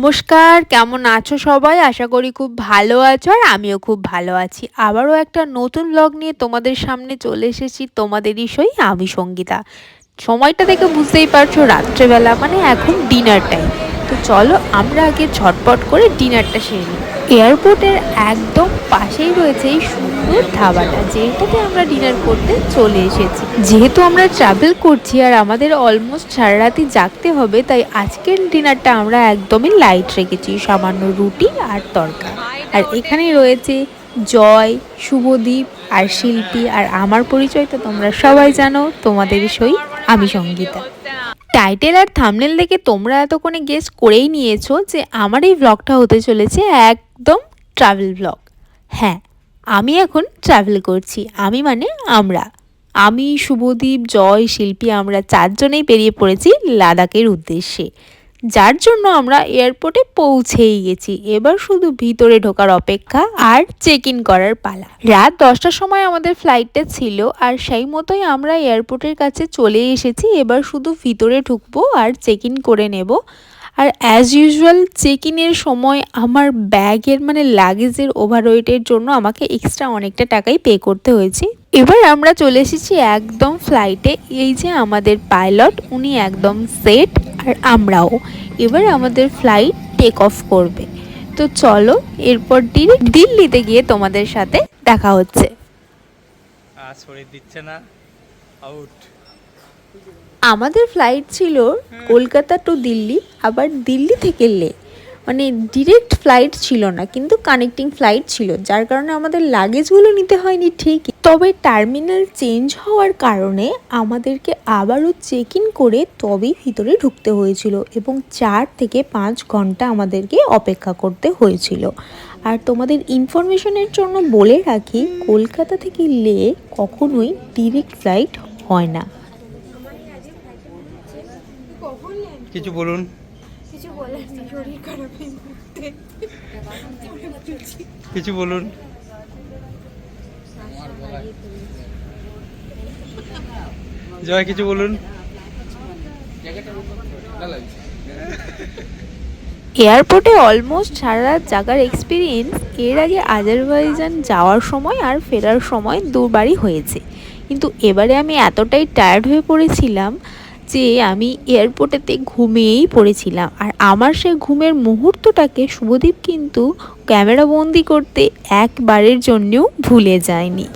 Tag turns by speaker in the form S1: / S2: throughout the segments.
S1: নমস্কার, কেমন আছো সবাই? আশা করি খুব ভালো আছো আর আমিও খুব ভালো আছি। আবারও একটা নতুন ব্লগ নিয়ে তোমাদের সামনে চলে এসেছি, তোমাদেরই সই আমি সঙ্গীতা। সময়টা দেখে বুঝতেই পারছ, রাত্রেবেলা মানে এখন ডিনার টাইম তো চলো আমরা আগে ঝটপট করে ডিনারটা সেরে নিই। এয়ারপোর্টের একদম পাশেই রয়েছে এই সুন্দর ধাবাটা, যেটাতে আমরা ডিনার করতে চলে এসেছি। যেহেতু আমরা ট্রাভেল করছি আর আমাদের অলমোস্ট সারা রাতি জাগতে হবে, তাই আজকের ডিনারটা আমরা একদমই লাইট রেখেছি, সামান্য রুটি আর তরকা আর এখানে রয়েছে জয়, শুভদীপ আর শিল্পী, আর আমার পরিচয় তো তোমরা সবাই জানো, তোমাদের সই আমি সঙ্গীতা। টাইটেল আর থামনেল দেখে তোমরা এতক্ষণে গেস করেই নিয়েছো যে আমার এই ব্লগটা হতে চলেছে একদম ট্রাভেল ব্লগ হ্যাঁ আমি এখন ট্রাভেল করছি। আমি মানে আমরা। আমি, শুভদীপ, জয়, শিল্পী, আমরা চারজনেই বেরিয়ে পড়েছি লাদাখের উদ্দেশ্যে। যার জন্য আমরা এয়ারপোর্টে পৌঁছেই গেছি। এবার শুধু ভিতরে ঢোকার অপেক্ষা আর চেক ইন করার পালা। রাত দশটার সময় আমাদের ফ্লাইটটা ছিল আর সেই মতোই আমরা এয়ারপোর্টের কাছে চলে এসেছি। এবার শুধু ভিতরে ঢুকবো আর চেক ইন করে নেব। আর অ্যাজ ইউজুয়াল চেক ইনের সময় আমার ব্যাগের মানে লাগেজের ওভারওয়েটের জন্য আমাকে এক্সট্রা অনেকটা টাকাই পে করতে হয়েছে। এবার আমরা চলে এসেছি একদম ফ্লাইটে এই যে আমাদের পাইলট উনি একদম সেট আর আমরাও। এবার আমাদের ফ্লাইট টেক অফ করবে। তো চলো এরপর ডিরেক্ট দিল্লিতে গিয়ে তোমাদের সাথে দেখা হচ্ছে।
S2: শরীর দিচ্ছে না। আউট
S1: আমাদের ফ্লাইট ছিল কলকাতা টু দিল্লি আবার দিল্লি থেকে লে। মানে ডিরেক্ট ফ্লাইট ছিল না, কিন্তু কানেক্টিং ফ্লাইট ছিল, যার কারণে আমাদের লাগেজগুলো নিতে হয়নি ঠিকই। তবে টার্মিনাল চেঞ্জ হওয়ার কারণে আমাদেরকে আবারও চেক ইন করে তবেই ভিতরে ঢুকতে হয়েছিল এবং চার থেকে পাঁচ ঘণ্টা আমাদেরকে অপেক্ষা করতে হয়েছিল। আর তোমাদের ইনফরমেশনের জন্য বলে রাখি, কলকাতা থেকে লে কখনোই ডিরেক্ট ফ্লাইট হয় না।
S2: কিছু বলুন।
S3: কিছু বলার নেই শরীর
S2: কিছু বলুন। জয় কিছু বলুন।
S1: এয়ারপোর্টে অলমোস্ট সারা রাত জাগার এক্সপিরিয়েন্স এর আগে আজারবাইজান যাওয়ার সময় আর ফেরার সময় দুবারই হয়েছে। কিন্তু এবারে আমি এতটাই টায়ার্ড হয়ে পড়েছিলাম যে আমি এয়ারপোর্টেতে ঘুমিয়েই পড়েছিলাম। আর আমার সেই ঘুমের মুহূর্তটাকে শুভদীপ কিন্তু ক্যামেরা বন্দি করতে একবারের জন্যও ভুলে যায়নি।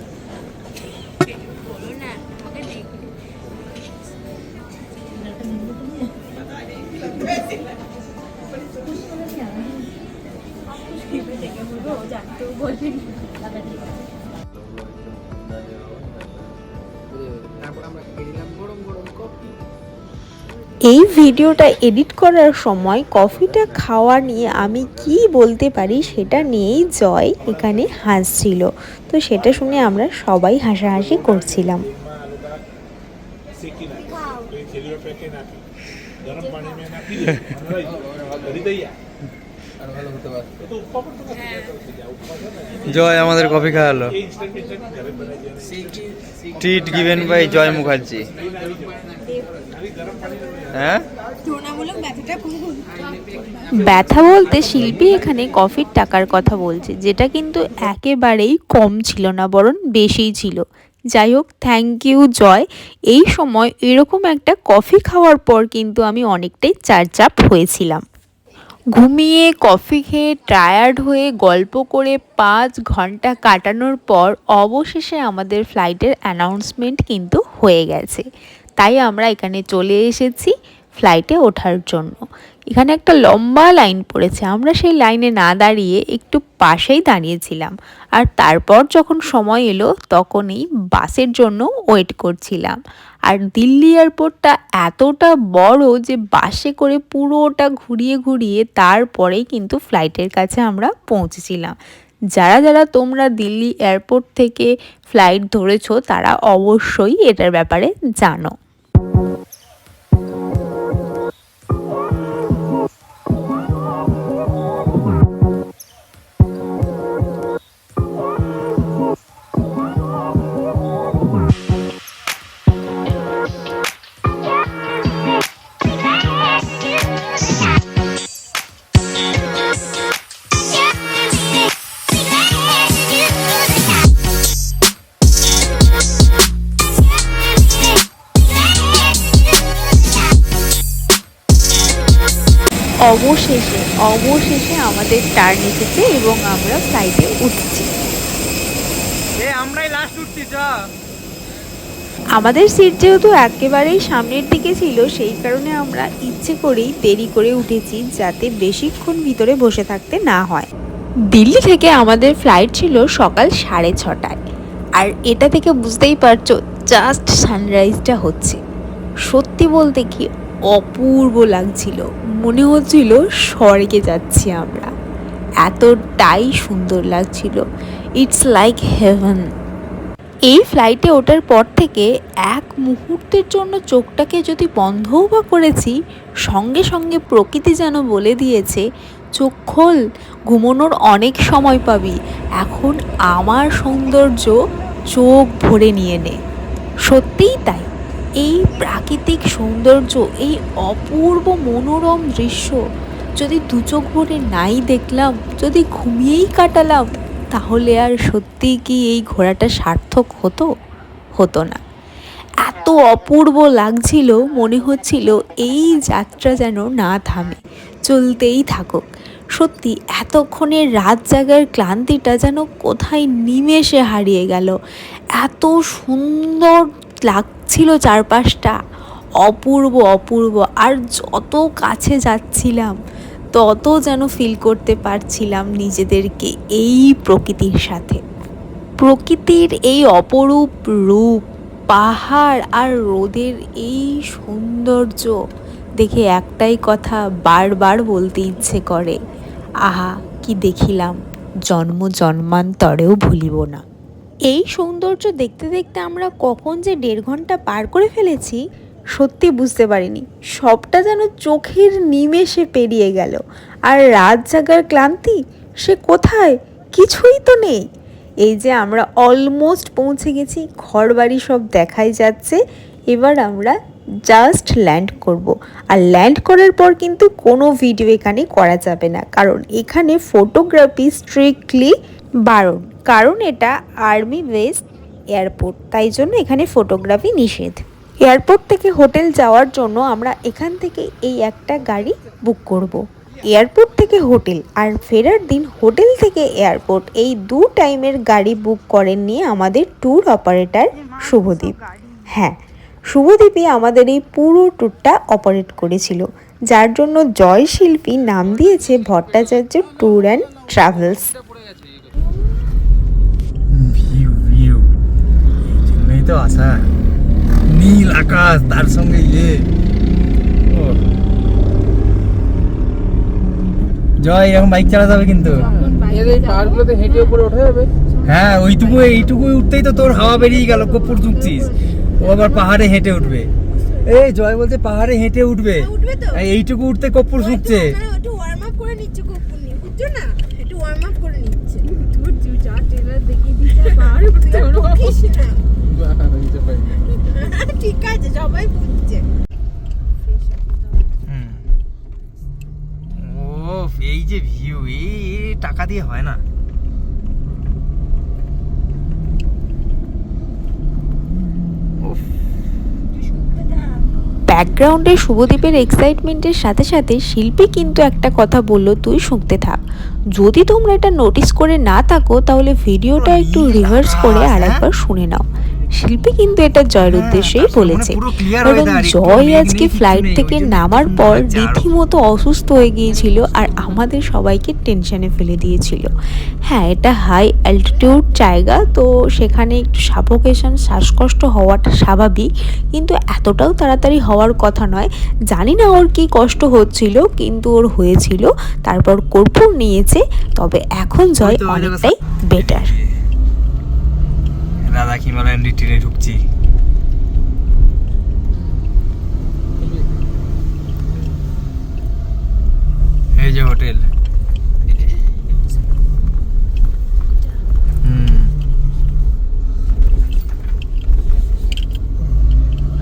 S1: ভিডিওটা এডিট করার সময় কফিটা খাওয়া নিয়ে আমি কি বলতে পারি সেটা নিয়েই জয় এখানে হাসছিল। তো সেটা শুনে আমরা সবাই হাসাহাসি করছিলাম।
S2: জয় আমাদের কফি খাওয়ালো। Treat given by Joy Mukherjee. হ্যাঁ?
S1: ব্যথা বলতে শিল্পী এখানে কফির টাকার কথা বলছে, যেটা কিন্তু একেবারেই কম ছিল না, বরং বেশিই ছিল। যাই হোক থ্যাংক ইউ জয়। এই সময় এরকম একটা কফি খাওয়ার পর কিন্তু আমি অনেকটাই চারচাপ হয়েছিলাম। ঘুমিয়ে কফি খেয়ে টায়ার্ড হয়ে গল্প করে পাঁচ ঘণ্টা কাটানোর পর অবশেষে আমাদের ফ্লাইটের অ্যানাউন্সমেন্ট কিন্তু হয়ে গেছে। তাই আমরা এখানে চলে এসেছি। ফ্লাইটে ওঠার জন্য। এখানে একটা লম্বা লাইন পড়েছে। আমরা সেই লাইনে না দাঁড়িয়ে একটু পাশেই দাঁড়িয়েছিলাম। আর তারপর যখন সময় এলো, তখনই বাসের জন্য ওয়েট করছিলাম। আর দিল্লি এয়ারপোর্টটা এতটা বড় যে বাসে করে পুরোটা ঘুরিয়ে ঘুরিয়ে তারপরেই কিন্তু ফ্লাইটের কাছে আমরা পৌঁছেছিলাম। যারা যারা তোমরা দিল্লি এয়ারপোর্ট থেকে ফ্লাইট ধরেছ, তারা অবশ্যই এটার ব্যাপারে জানো। অবশেষে অবশেষে আমাদের টার্ন এসেছে এবং আমরা ফ্লাইটে উঠছি।
S2: আমরাই লাস্ট উঠছি
S1: আমাদের সিট যেহেতু একেবারেই সামনের দিকে ছিল সেই কারণে আমরা ইচ্ছে করেই দেরি করে উঠেছি যাতে বেশিক্ষণ ভিতরে বসে থাকতে না হয়। দিল্লি থেকে আমাদের ফ্লাইট ছিল সকাল সাড়ে ছটায়। আর এটা থেকে বুঝতেই পারছ জাস্ট সানরাইজটা হচ্ছে। সত্যি বলতে কি অপূর্ব লাগছিল। মনে হচ্ছিল স্বর্গে যাচ্ছি আমরা। এতটাই সুন্দর লাগছিল। ইটস লাইক হেভেন এই ফ্লাইটে ওঠার পর থেকে এক মুহূর্তের জন্য চোখটাকে যদি বন্ধও বা করেছি, সঙ্গে সঙ্গে প্রকৃতি যেন বলে দিয়েছে, চোখ খোল, ঘুমানোর অনেক সময় পাবি। এখন আমার সৌন্দর্য চোখ ভরে নিয়ে নে। সত্যিই তাই। এই প্রাকৃতিক সৌন্দর্য, এই অপূর্ব মনোরম দৃশ্য যদি দু চোখ ভরে নাই দেখলাম, যদি ঘুমিয়েই কাটালাম, তাহলে আর সত্যি কি এই ঘোরাটা সার্থক হতো? হতো না। এত অপূর্ব লাগছিল, মনে হচ্ছিল এই যাত্রা যেন না থামে, চলতেই থাকুক। সত্যি এতক্ষণের রাত জাগার ক্লান্তিটা যেন কোথায় নিমেষে হারিয়ে গেল। এত সুন্দর লাগছিল চারপাশটা অপূর্ব অপূর্ব। আর যত কাছে যাচ্ছিলাম, তত যেন ফিল করতে পারছিলাম নিজেদেরকে এই প্রকৃতির সাথে। প্রকৃতির এই অপরূপ রূপ, পাহাড় আর রোদের এই সৌন্দর্য দেখে একটাই কথা বারবার বলতে ইচ্ছে করে, আহা, কি দেখিলাম, জন্ম জন্মান্তরেও ভুলিব না। এই সৌন্দর্য দেখতে দেখতে আমরা কখন যে দেড় ঘণ্টা পার করে ফেলেছি, সত্যি বুঝতে পারিনি। সবটা যেন চোখের নিমেষে পেরিয়ে গেল। আর রাত জাগার ক্লান্তি? সে কোথায়? কিছুই তো নেই। এই যে আমরা অলমোস্ট পৌঁছে গেছি ঘর বাড়ি সব দেখাই যাচ্ছে, এবার আমরা জাস্ট ল্যান্ড করব। আর ল্যান্ড করার পর কিন্তু কোনো ভিডিও এখানে করা যাবে না। কারণ এখানে ফটোগ্রাফি স্ট্রিক্টলি বারণ। কারণ এটা আর্মি বেস এয়ারপোর্ট, তাই জন্য এখানে ফটোগ্রাফি নিষেধ। এয়ারপোর্ট থেকে হোটেল যাওয়ার জন্য আমরা এখান থেকে এই একটা গাড়ি বুক করব। এয়ারপোর্ট থেকে হোটেল আর ফেরার দিন হোটেল থেকে এয়ারপোর্ট, এই দু টাইমের গাড়ি বুক করেন নিয়ে আমাদের ট্যুর অপারেটর শুভদীপ। হ্যাঁ শুভদীপই আমাদের এই পুরো ট্যুরটা অপারেট করেছিল, যার জন্য জয় শিল্পী নাম দিয়েছে ভট্টাচার্য ট্যুর অ্যান্ড ট্রাভেলস।
S2: তো আসা নীল আকাশ তার সঙ্গে ইয়ে। জয় এরকম বাইক চালাতে হবে কিন্তু।
S4: এর এই পাহাড়গুলোতে হেঁটে উপরে ওঠা যাবে।
S2: হ্যাঁ ওইটুকু এইটুকু উঠতেই তো তোর হাওয়া বেরিয়ে গেল কপুর চুকছিস ও আবার পাহাড়ে হেঁটে উঠবে। এই জয় বলছে পাহাড়ে হেঁটে উঠবে।
S3: উঠবে তো?
S2: এই এইটুকু উঠতে কপুর শুকছে
S3: একটু ওয়ার্ম আপ করে নিচ্ছে ঠিক আছে সবাই বুঝছে।
S2: এই যে ভিউ এই এই টাকা দিয়ে হয় না।
S1: ব্যাকগ্রাউন্ডে শুভদীপের এক্সাইটমেন্টের সাথে সাথে শিল্পী কিন্তু একটা কথা বলল তুই শুনতে থাক। যদি তোমরা এটা নোটিস করে না থাকো তাহলে ভিডিওটা একটু রিভার্স করে আরেকবার শুনে নাও। শিল্পী কিন্তু এটা জয়ের
S2: হ্যাঁ,
S1: উদ্দেশ্যেই বলেছে।
S2: পুরো
S1: কারণ জয় আজকে ফ্লাইট থেকে নামার পর রীতিমতো অসুস্থ হয়ে গিয়েছিল আর আমাদের সবাইকে টেনশনে ফেলে দিয়েছিল। হ্যাঁ এটা হাই অ্যালটিটিউড জায়গা তো সেখানে একটু সাফোকেশন শ্বাসকষ্ট হওয়াটা স্বাভাবিক কিন্তু এতটাও তাড়াতাড়ি হওয়ার কথা নয়। জানি না ওর কি কষ্ট হচ্ছিল কিন্তু ওর হয়েছিল তারপর কর্পূর নিয়েছে তবে এখন জয় অনেকটাই বেটার
S2: রাধা হিমালয়ান রিট্রিটে ঢুকছি। এই যে হোটেল।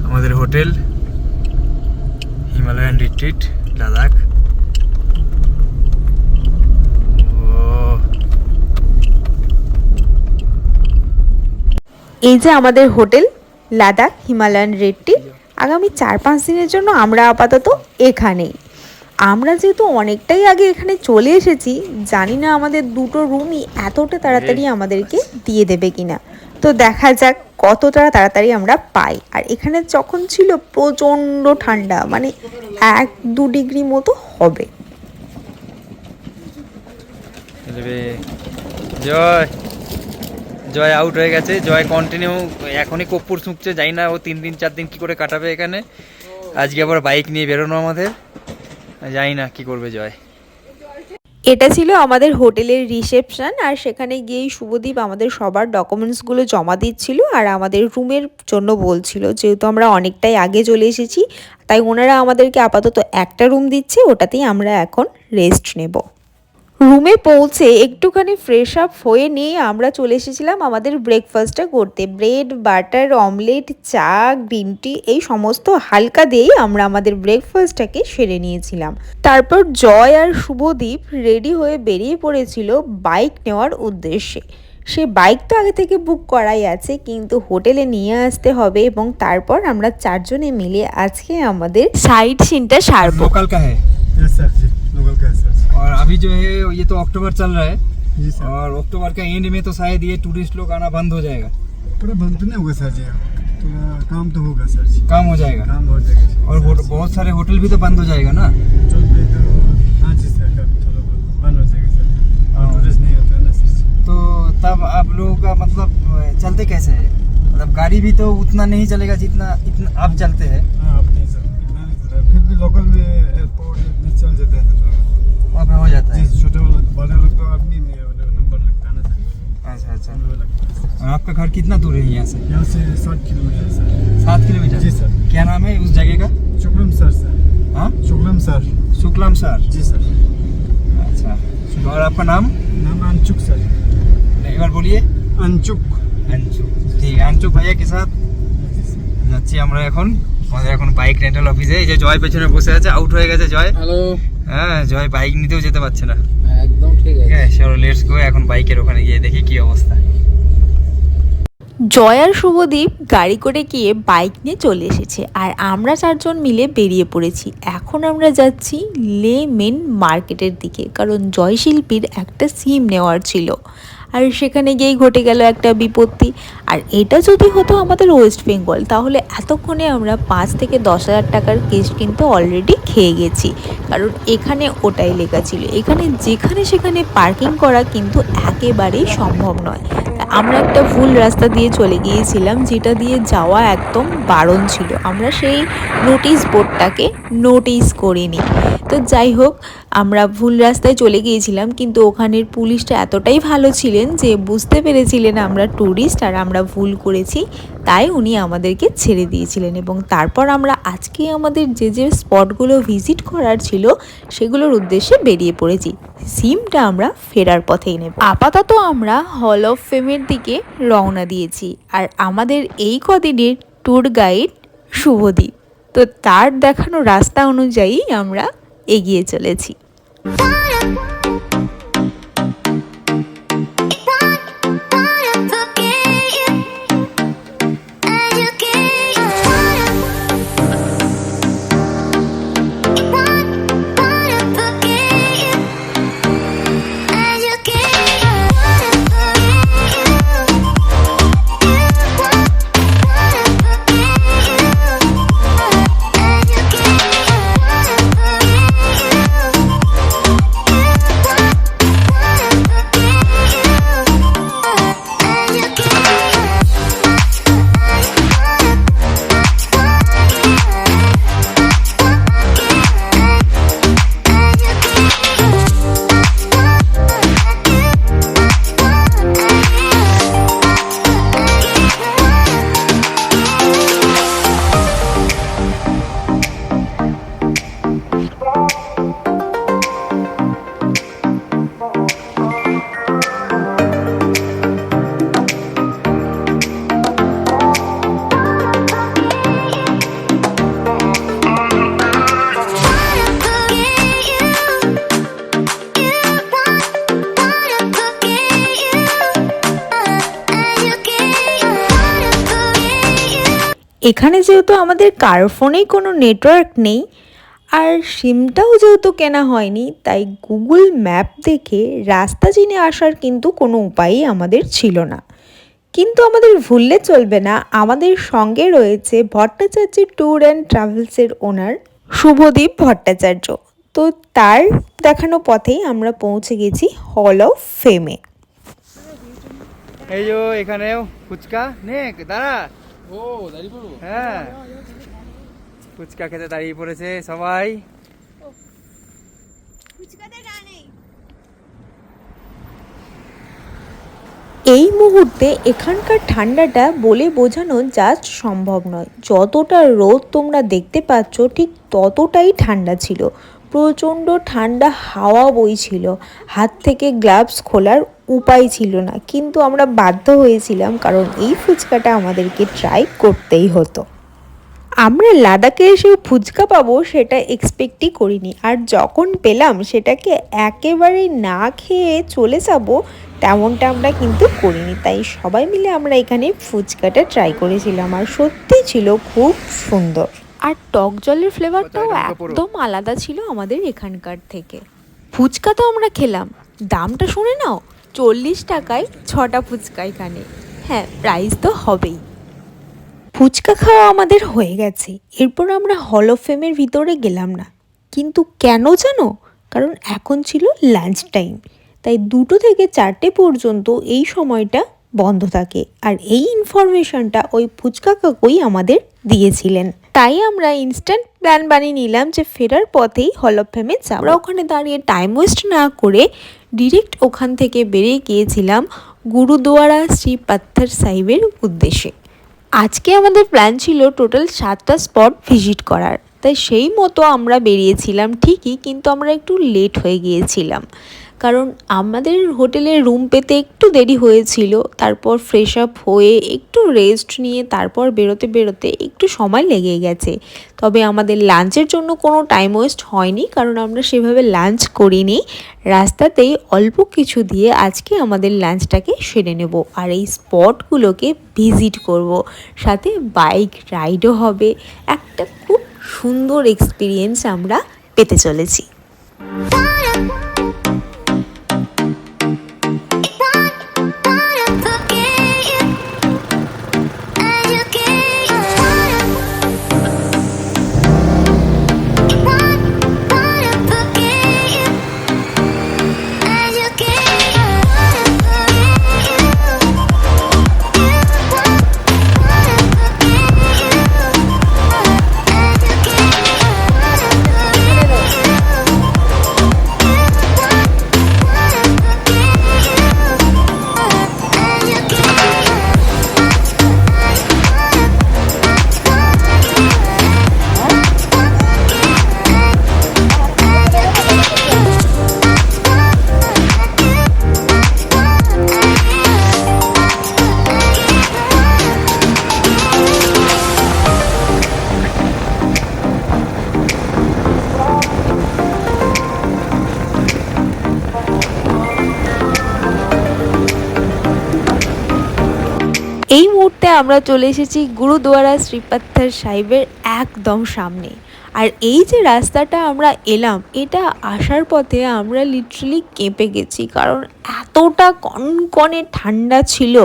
S2: আমাদের হোটেল হিমালয়ান রিট্রিট লাদাখ ও
S1: এই যে আমাদের হোটেল লাদাখ হিমালয়ান রেডটি আগামী চার পাঁচ দিনের জন্য আমরা আপাতত এখানেই। আমরা যেহেতু অনেকটাই আগে এখানে চলে এসেছি জানি না আমাদের দুটো রুমই এতটা তাড়াতাড়ি আমাদেরকে দিয়ে দেবে কিনা। তো দেখা যাক কতটা তাড়াতাড়ি আমরা পাই। আর এখানে যখন ছিল প্রচণ্ড ঠান্ডা মানে এক দু ডিগ্রি মতো হবে।
S2: জয়! জয় আউট হয়ে গেছে। জয় কন্টিনিউ এখনই কপ্পুর শুঁকছে যাই না ও তিন দিন, চার দিন কি করে কাটাবে এখানে। আজকে আবার বাইক নিয়ে বেরোনো আমাদের। জানি না কি করবে জয়।
S1: এটা ছিল আমাদের হোটেলের রিসেপশন আর সেখানে গিয়েই শুভদীপ আমাদের সবার ডকুমেন্টসগুলো জমা দিচ্ছিল, আর আমাদের রুমের জন্য বলছিল, যেহেতু আমরা অনেকটাই আগে চলে এসেছি, তাই ওনারা আমাদেরকে আপাতত একটা রুম দিচ্ছে, ওটাতেই আমরা এখন রেস্ট নেব। রুমে পৌঁছে একটুখানি ফ্রেশ আপ হয়ে নিয়ে আমরা চলে এসেছিলাম আমাদের ব্রেকফাস্টটা করতে ব্রেড বাটার অমলেট চা গ্রিন টি এই সমস্ত হালকা দিয়েই আমরা আমাদের ব্রেকফাস্টটাকে সেরে নিয়েছিলাম। তারপর জয় আর শুভদীপ রেডি হয়ে বেরিয়ে পড়েছিল বাইক নেওয়ার উদ্দেশ্যে। সে বাইক তো আগে থেকে বুক করাই আছে, কিন্তু হোটেলে নিয়ে আসতে হবে এবং তারপর আমরা চারজনে মিলে আজকে আমাদের সাইট সিনটা সারবো।
S2: और अभी जो है ये तो अक्टूबर चल रहा है।
S5: जी सर।
S2: और अक्टूबर का एंड में तो शायद ये टूरिस्ट लोग आना बंद हो जाएगा।
S5: पूरा बंद तो नहीं होगा सर जी। काम तो होगा सर जी।
S2: काम हो जाएगा।
S5: काम हो जाएगा
S2: और होट- बहुत सारे होटल भी तो बंद हो जाएगा ना?
S5: जो भी तो हाँ जी सर थोड़ा बंद हो जाएगा सर।
S2: हाँ।
S5: टूरिस्ट नहीं होता ना सर।
S2: तो तब आप लोगों का मतलब चलते कैसे है? मतलब गाड़ी भी तो उतना नहीं चलेगा जितना इतना आप चलते हैं।
S5: हाँ अब नहीं सर है। फिर भी लोकल में एयरपोर्ट चल जाते हैं थोड़ा
S2: वहाँ पे हो जाता है
S5: जी छोटे वाले बड़े लोग तो आदमी में नंबर लगता है ना सर
S2: अच्छा अच्छा
S5: वो लगता है सर।
S2: और आपका घर कितना दूर है यहाँ से
S5: यहाँ से सात किलोमीटर सर
S2: सात किलोमीटर
S5: जी सर
S2: क्या नाम है उस जगह का
S5: शुक्लम सर सर
S2: हाँ
S5: शुक्लम सर
S2: शुक्लाम सर
S5: जी सर
S2: अच्छा और आपका नाम
S5: नाम अंचुक सर
S2: एक बार बोलिए
S5: अंचुक
S2: আনচু ঠিক আনচু ভাইয়াকে সাথ যাচ্ছি আমরা এখন আমাদের এখন বাইক রেন্টাল অফিসে এই যে জয় পেছনে বসে আছে আউট হয়ে গেছে জয়
S4: হ্যালো
S2: হ্যাঁ জয় বাইক নিতেও যেতে পারছে না।
S4: একদম ঠিক আছে।
S2: আছে চলো লেটস গো এখন বাইকের ওখানে গিয়ে দেখি কি অবস্থা।
S1: জয় আর শুভদীপ গাড়ি করে গিয়ে বাইক নিয়ে চলে এসেছে আর আমরা চারজন মিলে বেরিয়ে পড়েছি। এখন আমরা যাচ্ছি লে মেন মার্কেটের দিকে কারণ জয় শিল্পীর একটা সিম নেওয়ার ছিল। আর সেখানে গিয়েই ঘটে গেল একটা বিপত্তি। আর এটা যদি হতো আমাদের ওয়েস্ট বেঙ্গল তাহলে এতক্ষণে আমরা পাঁচ থেকে দশ হাজার টাকার কেস কিন্তু অলরেডি খেয়ে গেছি। কারণ এখানে ওটাই লেখা ছিল। এখানে যেখানে সেখানে পার্কিং করা কিন্তু একেবারেই সম্ভব নয়। আমরা একটা ভুল রাস্তা দিয়ে চলে গিয়েছিলাম, যেটা দিয়ে যাওয়া একদম বারণ ছিল। আমরা সেই নোটিশ বোর্ডটাকে নোটিস করিনি। তো যাই হোক আমরা ভুল রাস্তায় চলে গিয়েছিলাম, কিন্তু ওখানের পুলিশটা এতটাই ভালো ছিলেন যে বুঝতে পেরেছিলেন আমরা ট্যুরিস্ট আর আমরা ভুল করেছি, তাই উনি আমাদেরকে ছেড়ে দিয়েছিলেন এবং তারপর আমরা আজকে আমাদের যে যে স্পটগুলো ভিজিট করার ছিল, সেগুলোর উদ্দেশ্যে বেরিয়ে পড়েছি। সিমটা আমরা ফেরার পথেই নেব। আপাতত আমরা হল অফ ফেমের দিকে রওনা দিয়েছি আর আমাদের এই কদিনের ট্যুর গাইড শুভদীপ। তো তার দেখানো রাস্তা অনুযায়ী আমরা এগিয়ে চলেছি। Bottom. এখানে যেহেতু আমাদের কার ফোনেই কোনো নেটওয়ার্ক নেই, আর সিমটাও যেহেতু কেনা হয়নি, তাই গুগল ম্যাপ দেখে রাস্তা চিনে আসার কিন্তু কোনো উপায়ই আমাদের ছিল না। কিন্তু আমাদের ভুললে চলবে না। আমাদের সঙ্গে রয়েছে ভট্টাচার্য ট্যুর অ্যান্ড ট্রাভেলসের ওনার শুভদীপ ভট্টাচার্য। তো তার দেখানো পথেই আমরা পৌঁছে গেছি হল অফ ফেমে
S2: এই যে এখানেও ফুচকা। নে, দাঁড়া।
S6: ও দাঁড়িয়ে পড়ব?
S2: হ্যাঁ। ফুচকা খেতে দাঁড়িয়ে পড়েছে সবাই।
S1: এই মুহূর্তে এখানকার ঠান্ডাটা বলে বোঝানো জাস্ট সম্ভব নয়। যতটা রোদ তোমরা দেখতে পাচ্ছ ঠিক ততটাই ঠান্ডা ছিল। প্রচণ্ড ঠান্ডা হাওয়া বইছিল। হাত থেকে গ্লাভস খোলার উপায় ছিল না। কিন্তু আমরা বাধ্য হয়েছিলাম কারণ এই ফুচকাটা আমাদেরকে ট্রাই করতেই হতো। আমরা লাদাখে এসেও ফুচকা পাবো সেটা এক্সপেক্টই করিনি। আর যখন পেলাম সেটাকে একেবারে না খেয়ে চলে যাব তেমনটা আমরা কিন্তু করিনি। তাই সবাই মিলে আমরা এখানে ফুচকাটা ট্রাই করেছিলাম আর সত্যি ছিল খুব সুন্দর।
S7: আর টক জলের ফ্লেভারটাও? একদম আলাদা ছিল আমাদের এখানকার থেকে। ফুচকা তো আমরা খেলাম। দামটা শুনে নাও চল্লিশ টাকায় ছটা ফুচকা এখানে। হ্যাঁ প্রাইস তো হবেই।
S1: ফুচকা খাওয়া আমাদের হয়ে গেছে। এরপর আমরা হল অফ ফেমের ভিতরে গেলাম না। কিন্তু কেন জানো? কারণ এখন ছিল লাঞ্চ টাইম তাই দুটো থেকে চারটে পর্যন্ত এই সময়টা বন্ধ থাকে। আর এই ইনফরমেশনটা ওই ফুচকা কাকুই আমাদের দিয়েছিলেন। তাই আমরা ইনস্ট্যান্ট প্ল্যান বানিয়ে নিলাম যে ফেরার পথেই হল অফ ফেমে যাব। ওখানে দাঁড়িয়ে টাইম ওয়েস্ট না করে ডিরেক্ট ওখান থেকে বেরিয়ে গিয়েছিলাম গুরুদুয়ারা শ্রী পাত্থর সাহেবের উদ্দেশ্যে। আজকে আমাদের প্ল্যান ছিল টোটাল সাতটা স্পট ভিজিট করার। তাই সেই মতো আমরা বেরিয়েছিলাম ঠিকই, কিন্তু আমরা একটু লেট হয়ে গিয়েছিলাম। কারণ আমাদের হোটেলের রুম পেতে একটু দেরি হয়েছিল, তারপর ফ্রেশ আপ হয়ে একটু রেস্ট নিয়ে তারপর বেরোতে বেরোতে একটু সময় লেগে গেছে। তবে আমাদের লাঞ্চের জন্য কোনো টাইম ওয়েস্ট হয়নি, কারণ আমরা সেভাবে লাঞ্চ করিনি। রাস্তাতেই অল্প কিছু দিয়ে আজকে আমাদের লাঞ্চটাকে সেরে নেব আর এই স্পটগুলোকে ভিজিট করব। সাথে বাইক রাইডও হবে। একটা খুব সুন্দর এক্সপিরিয়েন্স আমরা পেতে চলেছি। আমরা চলে এসেছি গুরুদুয়ারা শ্রীপাত্থার সাহেবের একদম সামনে। আর এই যে রাস্তাটা আমরা এলাম, এটা আসার পথে আমরা লিটারালি কেঁপে গেছি, কারণ এতটা কনকনে ঠান্ডা ছিল।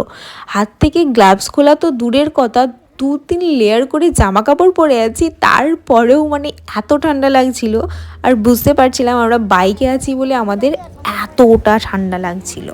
S1: হাত থেকে গ্লাভস খোলা তো দূরের কথা দু তিন লেয়ার করে জামা কাপড় পরে আছি, তারপরেও মানে এত ঠান্ডা লাগছিল। আর বুঝতে পারছিলাম আমরা বাইকে আছি বলে আমাদের এতটা ঠান্ডা লাগছিল।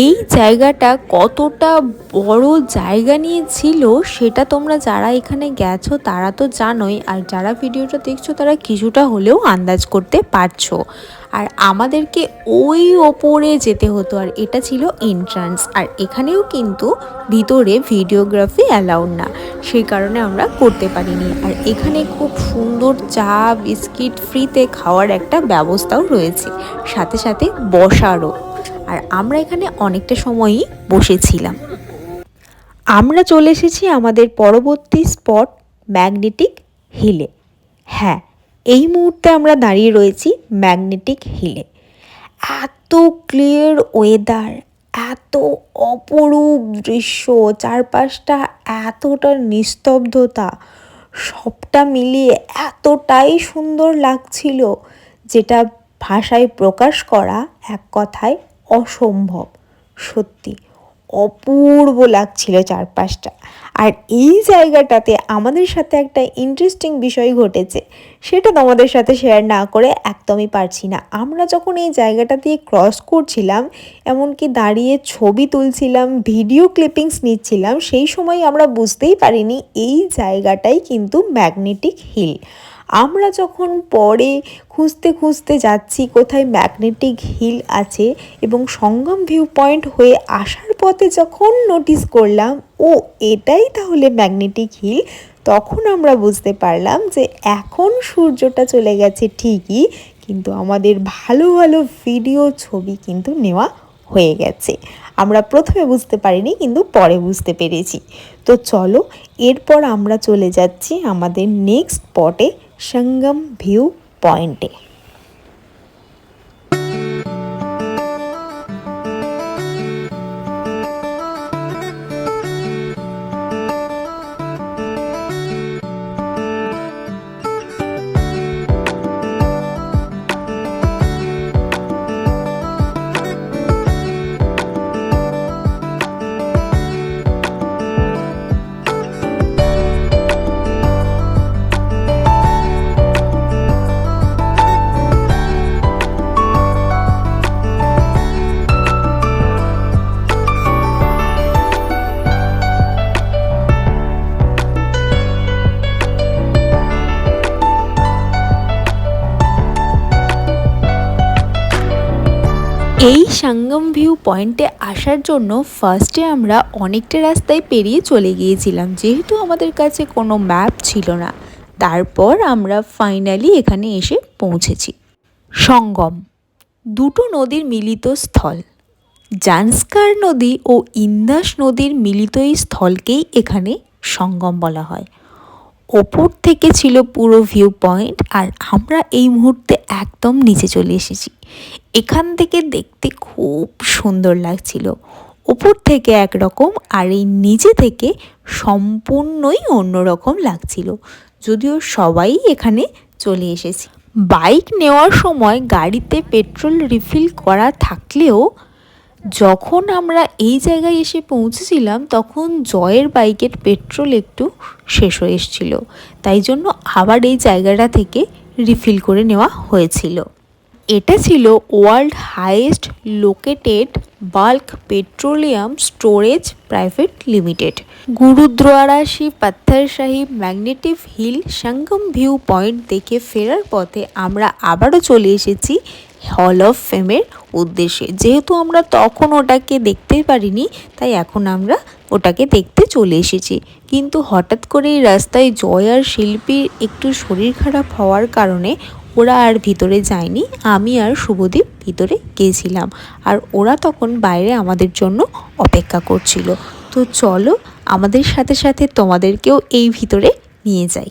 S1: এই জায়গাটা কতটা বড় জায়গা নিয়ে ছিল সেটা তোমরা যারা এখানে গেছো তারা তো জানোই, আর যারা ভিডিওটা দেখছ তারা কিছুটা হলেও আন্দাজ করতে পারছ। আর আমাদেরকে ওই ওপরে যেতে হতো, আর এটা ছিল এন্ট্রান্স আর এখানেও কিন্তু ভিতরে ভিডিওগ্রাফি অ্যালাউড না, সেই কারণে আমরা করতে পারিনি। আর এখানে খুব সুন্দর চা, বিস্কিট ফ্রিতে খাওয়ার একটা ব্যবস্থাও রয়েছে, সাথে সাথে বসারও। আর আমরা এখানে অনেকটা সময়ই বসেছিলাম। আমরা চলে এসেছি আমাদের পরবর্তী স্পট ম্যাগনেটিক হিলে। হ্যাঁ এই মুহূর্তে আমরা দাঁড়িয়ে রয়েছি ম্যাগনেটিক হিলে। এত ক্লিয়ার ওয়েদার, এত অপরূপ দৃশ্য, চারপাশটা এতটা নিস্তব্ধতা, সবটা মিলিয়ে এতটাই সুন্দর লাগছিল, যেটা ভাষায় প্রকাশ করা এক কথায় অসম্ভব, সত্যি। অপূর্ব লাগছিল চারপাশটা। আর এই জায়গাটাতে আমাদের সাথে একটা ইন্টারেস্টিং বিষয় ঘটেছে, সেটা তোমাদের সাথে শেয়ার না করে একদমই পারছি না। আমরা যখন এই জায়গাটা দিয়ে ক্রস করছিলাম, এমনকি দাঁড়িয়ে ছবি তুলছিলাম ভিডিও ক্লিপিংস নিচ্ছিলাম, সেই সময় আমরা বুঝতেই পারিনি এই জায়গাটাই কিন্তু ম্যাগনেটিক হিল আমরা যখন পরে খুঁজতে খুঁজতে যাচ্ছি কোথায় ম্যাগনেটিক হিল আছে এবং সঙ্গম ভিউ পয়েন্ট হয়ে আসার পথে যখন নোটিস করলাম, ও, এটাই তাহলে ম্যাগনেটিক হিল তখন আমরা বুঝতে পারলাম যে এখন সূর্যটা চলে গেছে ঠিকই, কিন্তু আমাদের ভালো ভালো ভিডিও ছবি কিন্তু নেওয়া হয়ে গেছে। আমরা প্রথমে বুঝতে পারিনি, কিন্তু পরে বুঝতে পেরেছি। তো চলো, এরপর আমরা চলে যাচ্ছি আমাদের নেক্সট স্পটে সঙ্গম ভিউ পয়েন্টে এই সঙ্গম ভিউ পয়েন্টে আসার জন্য ফার্স্টে আমরা অনেকটা রাস্তায় পেরিয়ে চলে গিয়েছিলাম। যেহেতু আমাদের কাছে কোনো ম্যাপ ছিল না, তারপর আমরা ফাইনালি এখানে এসে পৌঁছেছি। সঙ্গম, দুটো নদীর মিলিত স্থল। জান্সকার নদী ও ইন্দাস নদীর মিলিত এই স্থলকেই এখানে সঙ্গম বলা হয়। ওপর থেকে ছিল পুরো ভিউ পয়েন্ট আর আমরা এই মুহূর্তে একদম নিচে চলে এসেছি। এখান থেকে দেখতে খুব সুন্দর লাগছিল। ওপর থেকে একরকম আর এই নিচে থেকে সম্পূর্ণই অন্যরকম লাগছিল। যদিও সবাই এখানে চলে এসেছি। বাইক নেওয়ার সময় গাড়িতে পেট্রোল রিফিল করা থাকলেও যখন আমরা এই জায়গায় এসে পৌঁছেছিলাম, তখন জয়ের বাইকের পেট্রোল একটু শেষ হয়ে এসেছিল। তাই জন্য আবার এই জায়গাটা থেকে রিফিল করে নেওয়া হয়েছিল। এটা ছিল world highest located bulk petroleum storage private limited গুরুদ্বারাশি Pathar Sahib magnetic hill Sangam view point দেখে ফেরার পথে আমরা আবারও চলে এসেছি হল অফ ফেমের উদ্দেশ্যে। যেহেতু আমরা তখন ওটাকে দেখতে পারিনি, তাই এখন আমরা ওটাকে দেখতে চলে এসেছি। কিন্তু হঠাৎ করে রাস্তায় জয় আর শিল্পীর একটু শরীর খারাপ হওয়ার কারণে ওরা আর ভিতরে যায়নি, আমি আর শুভদীপ ভিতরে গেছিলাম। আর ওরা তখন বাইরে আমাদের জন্য অপেক্ষা করছিল। তো চলো, আমাদের সাথে সাথে তোমাদেরকেও এই ভিতরে নিয়ে যাই।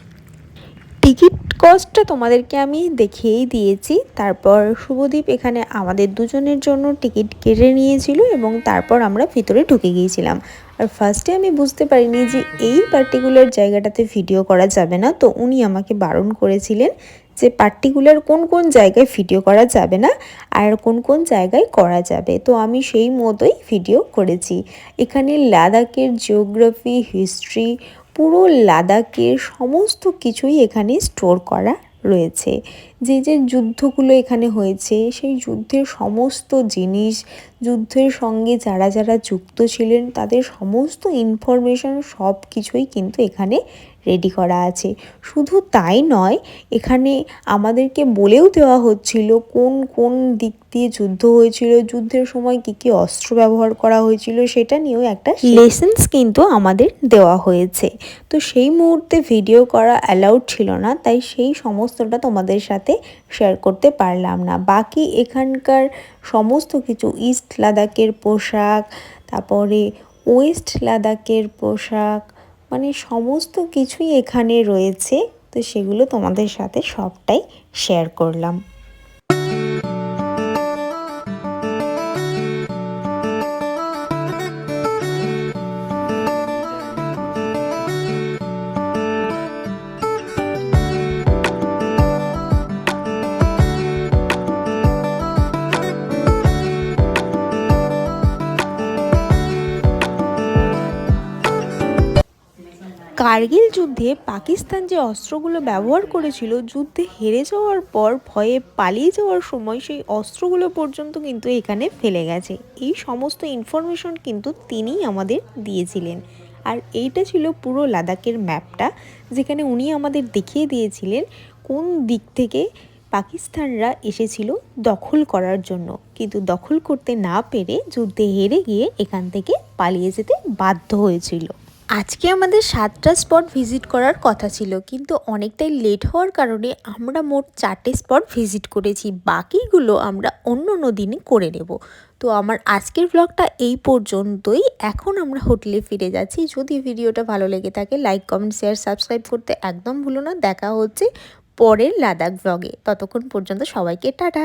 S1: টিকিট কস্টটা তোমাদেরকে আমি দেখিয়েই দিয়েছি। তারপর শুভদীপ এখানে আমাদের দুজনের জন্য টিকিট কেটে নিয়েছিল এবং তারপর আমরা ভিতরে ঢুকে গিয়েছিলাম। আর ফার্স্টে আমি বুঝতে পারিনি যে এই পার্টিকুলার জায়গাটাতে ভিডিও করা যাবে না, তো উনি আমাকে বারণ করেছিলেন যে পার্টিকুলার কোন কোন জায়গায় ভিডিও করা যাবে না আর কোন কোন জায়গায় করা যাবে। তো আমি সেই মতোই ভিডিও করেছি। এখানে লাদাখের জিওগ্রাফি হিস্ট্রি পুরো লাদাখের সমস্ত কিছুই এখানে স্টোর করা রয়েছে। যে যে যুদ্ধগুলো এখানে হয়েছে, সেই যুদ্ধের সমস্ত জিনিস, যুদ্ধের সঙ্গে যারা যারা যুক্ত ছিলেন, তাদের সমস্ত ইনফরমেশন সব কিছুই কিন্তু এখানে রেডি করা আছে। শুধু তাই নয় এখানে আমাদেরকে বলেও দেওয়া হচ্ছিল কোন কোন দিক দিয়ে যুদ্ধ হয়েছিল যুদ্ধের সময় কি কি অস্ত্র ব্যবহার করা হয়েছিল সেটা নিয়েও একটা লেসেন্স কিন্তু আমাদের দেওয়া হয়েছে। তো সেই মুহূর্তে ভিডিও করা অ্যালাউড ছিল না তাই সেই সমস্তটা তোমাদের সাথে শেয়ার করতে পারলাম না। বাকি এখানকার সমস্ত কিছু ইস্ট লাদাখের পোশাক তারপরে ওয়েস্ট লাদাখের পোশাক মানে সমস্ত কিছুই এখানে রয়েছে তো সেগুলো তোমাদের সাথে সবটাই শেয়ার করলাম। কার্গিল যুদ্ধে পাকিস্তান যে অস্ত্রগুলো ব্যবহার করেছিল, যুদ্ধে হেরে যাওয়ার পর ভয়ে পালিয়ে যাওয়ার সময় সেই অস্ত্রগুলো পর্যন্ত কিন্তু এখানে ফেলে গেছে। এই সমস্ত ইনফরমেশন কিন্তু তিনিই আমাদের দিয়েছিলেন। আর এইটা ছিল পুরো লাদাখের ম্যাপটা যেখানে উনি আমাদের দেখিয়ে দিয়েছিলেন কোন দিক থেকে পাকিস্তানরা এসেছিল দখল করার জন্য। কিন্তু দখল করতে না পেরে যুদ্ধে হেরে গিয়ে এখান থেকে পালিয়ে যেতে বাধ্য হয়েছিল। আজকে আমাদের সাতটা স্পট ভিজিট করার কথা ছিল, কিন্তু অনেকটাই লেট হওয়ার কারণে আমরা মোট চারটে স্পট ভিজিট করেছি, বাকিগুলো আমরা অন্য অন্য দিনে করে নেব। তো আমার আজকের ব্লগটা এই পর্যন্তই, এখন আমরা হোটেলে ফিরে যাচ্ছি। যদি ভিডিওটা ভালো লেগে থাকে লাইক কমেন্ট শেয়ার সাবস্ক্রাইব করতে একদম ভুলো না। দেখা হচ্ছে পরের লাদাখ ব্লগে ততক্ষণ পর্যন্ত সবাইকে টাটা।